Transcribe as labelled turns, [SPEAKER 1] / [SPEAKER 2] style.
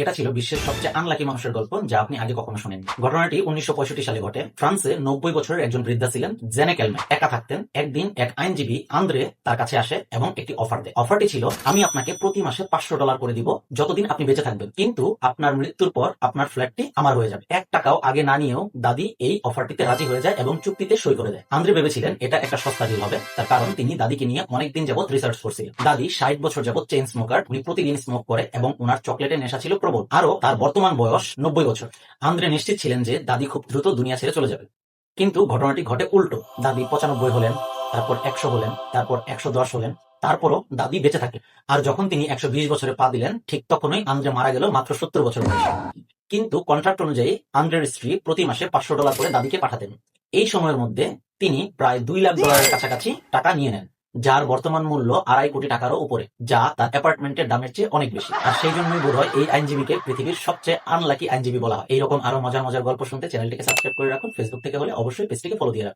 [SPEAKER 1] এটা ছিল বিশ্বের সবচেয়ে আনলাকি মানুষের গল্প যা আপনি আগে কখনো শুনেননি। ঘটনাটি উনিশশো সালে ঘটে। ফ্রান্সে নব্বই বছরের একজন বৃদ্ধা ছিলেন, জেনে কেলমে। একা থাকতেন, একদিন এক আইনজীবী আন্দ্রে তার কাছে আসে এবং একটি অফার দেয়। অফারটি ছিল, আমি আপনাকে প্রতি মাসে পাঁচশো ডলার করে দিব, যতদিন আপনি বেঁচে থাকবেন। কিন্তু আপনার মৃত্যুর পর আপনার ফ্ল্যাটটি আমার হয়ে যাবে। এক টাকাও আগে না নিয়েও দাদি এই অফারটিতে রাজি হয়ে যায় এবং চুক্তিতে সই করে দেয়। আন্দ্রে ভেবেছিলেন, এটা একটা সস্তা ডিল হবে। তার কারণ, তিনি দাদিকে নিয়ে অনেকদিন যাবত রিসার্চ করছিলেন। দাদি ষাট বছর যাবত চেইন স্মোকার উনি প্রতিদিন স্মোক করে এবং ওনার চকলেটের নেশা ছিল প্রবল আরও তার বর্তমান বয়স নব্বই বছর। আন্দ্রে নিশ্চিত ছিলেন যে দাদি খুব দ্রুত দুনিয়া ছেড়ে চলে যাবে। কিন্তু ঘটনাটি ঘটে উল্টো। দাদি পঁচানব্বই হলেন, তারপর একশো হলেন, তারপর একশো দশ হলেন, তারপরও দাদি বেঁচে থাকে। আর যখন তিনি একশো বিশ বছরে পা দিলেন, ঠিক তখনই আন্দ্রে মারা গেল মাত্র সত্তর বছর বয়সে। কিন্তু কন্ট্রাক্ট অনুযায়ী আন্দ্রের স্ত্রী প্রতি মাসে পাঁচশো ডলার করে দাদিকে পাঠাতেন। এই সময়ের মধ্যে তিনি প্রায় দুই লাখ ডলারের কাছাকাছি টাকা নিয়ে নেন। যার বর্তমান মূল্য আড়াই কোটি টাকারও উপরে, যা তার অ্যাপার্টমেন্টের দামের চেয়ে অনেক বেশি। আর সেই জন্যই বোধ হয় এই আইনজীবীকে পৃথিবীর সবচেয়ে আনলাকি আইনজীবী বলা হয়। এইরকম আরও মজার মজার গল্প শুনতে চ্যানেলটিকে সাবস্ক্রাইব করে রাখুন। ফেসবুক থেকে হলে অবশ্যই পেজটিকে ফলো দিয়ে